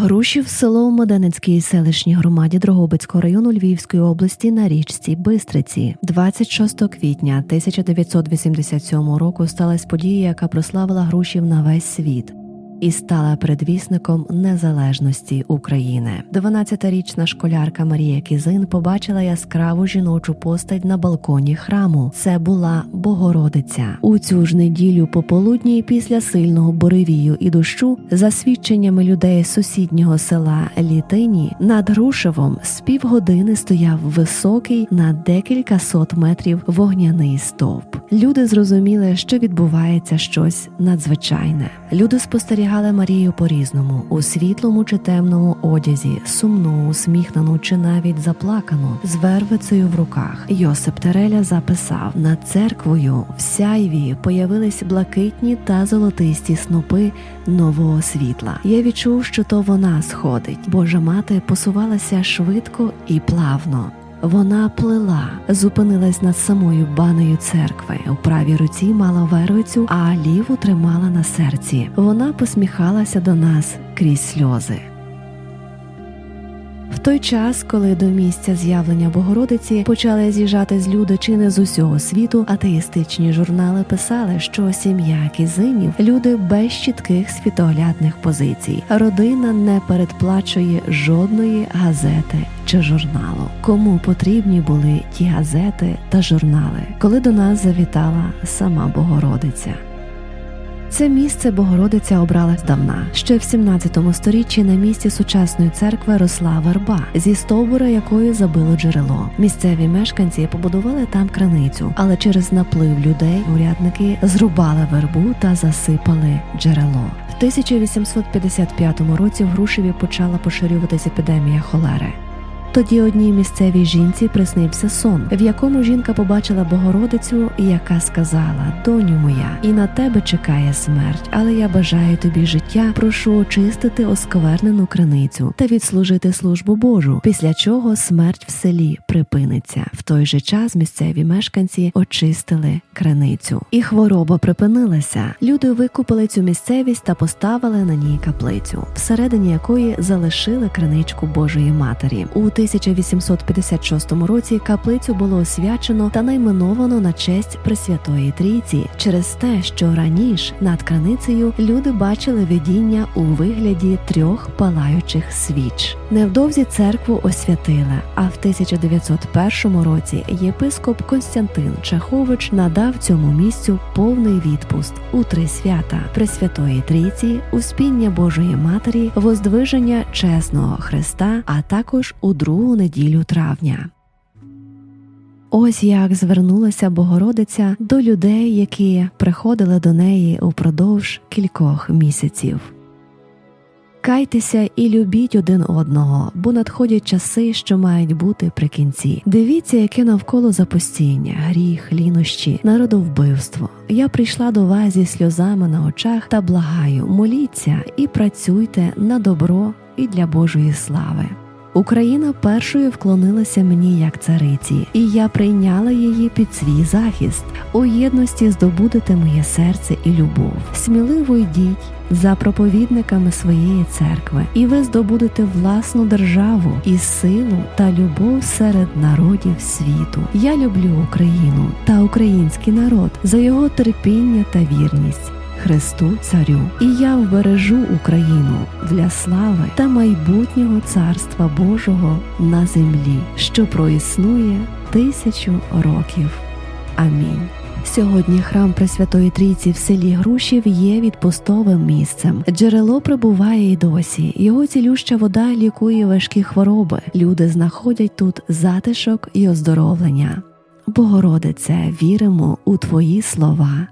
Грушів село в Моденецькій селищній громаді Дрогобицького району Львівської області на річці Бистриці. 26 квітня 1987 року сталася подія, яка прославила Грушів на весь світ. І стала предвісником незалежності України. 12-річна школярка Марія Кізин побачила яскраву жіночу постать на балконі храму. Це була Богородиця. У цю ж неділю пополудні після сильного буревію і дощу, за свідченнями людей сусіднього села Літині, над Грушевом з півгодини стояв високий на декілька сот метрів вогняний стовп. Люди зрозуміли, що відбувається щось надзвичайне. Люди спостерігали Марію по-різному у світлому чи темному одязі, сумну, усміхнену чи навіть заплакану, з вервицею в руках. Йосип Тереля записав над церквою в сяйві появились блакитні та золотисті снопи нового світла. Я відчув, що то вона сходить. Божа мати посувалася швидко і плавно. Вона плила, зупинилась над самою баною церкви. У правій руці мала вервицю, а ліву тримала на серці. Вона посміхалася до нас крізь сльози. Той час, коли до місця з'явлення Богородиці почали з'їжджати з люди чи не з усього світу, атеїстичні журнали писали, що сім'я кізинів люди без чітких світоглядних позицій. Родина не передплачує жодної газети чи журналу. Кому потрібні були ті газети та журнали, коли до нас завітала сама Богородиця. Це місце Богородиця обрала здавна. Ще в 17 сторіччі на місці сучасної церкви росла верба, зі стовбура якої забило джерело. Місцеві мешканці побудували там краницю, але через наплив людей урядники зрубали вербу та засипали джерело. В 1855 році в Грушеві почала поширюватися епідемія холери. Тоді одній місцевій жінці приснився сон, в якому жінка побачила Богородицю, яка сказала: Доню моя, і на тебе чекає смерть, але я бажаю тобі життя. Прошу очистити осквернену криницю та відслужити службу Божу. Після чого смерть в селі припиниться. В той же час місцеві мешканці очистили криницю, і хвороба припинилася. Люди викупили цю місцевість та поставили на ній каплицю, всередині якої залишили криничку Божої Матері. У 1856 році каплицю було освячено та найменовано на честь Пресвятої Трійці через те, що раніше над краницею люди бачили видіння у вигляді трьох палаючих свіч. Невдовзі церкву освятили, а в 1901 році єпископ Константин Чехович надав цьому місцю повний відпуст у три свята Пресвятої Трійці, Успіння Божої Матері, Воздвиження чесного Христа, а також у другу неділю травня. Ось як звернулася Богородиця до людей, які приходили до неї упродовж кількох місяців. Кайтеся і любіть один одного, бо надходять часи, що мають бути при кінці. Дивіться, яке навколо запустіння, гріх, лінощі, народовбивство. Я прийшла до вас зі сльозами на очах та благаю, моліться і працюйте на добро і для Божої слави. Україна першою вклонилася мені як цариці, і я прийняла її під свій захист. У єдності здобудете моє серце і любов. Сміливо йдіть за проповідниками своєї церкви, і ви здобудете власну державу і силу та любов серед народів світу. Я люблю Україну та український народ за його терпіння та вірність. Христу Царю, і я вбережу Україну для слави та майбутнього Царства Божого на землі, що проіснує тисячу років. Амінь. Сьогодні храм Пресвятої Трійці в селі Грушів є відпустовим місцем. Джерело прибуває й досі. Його цілюща вода лікує важкі хвороби. Люди знаходять тут затишок і оздоровлення. Богородице, віримо у Твої слова.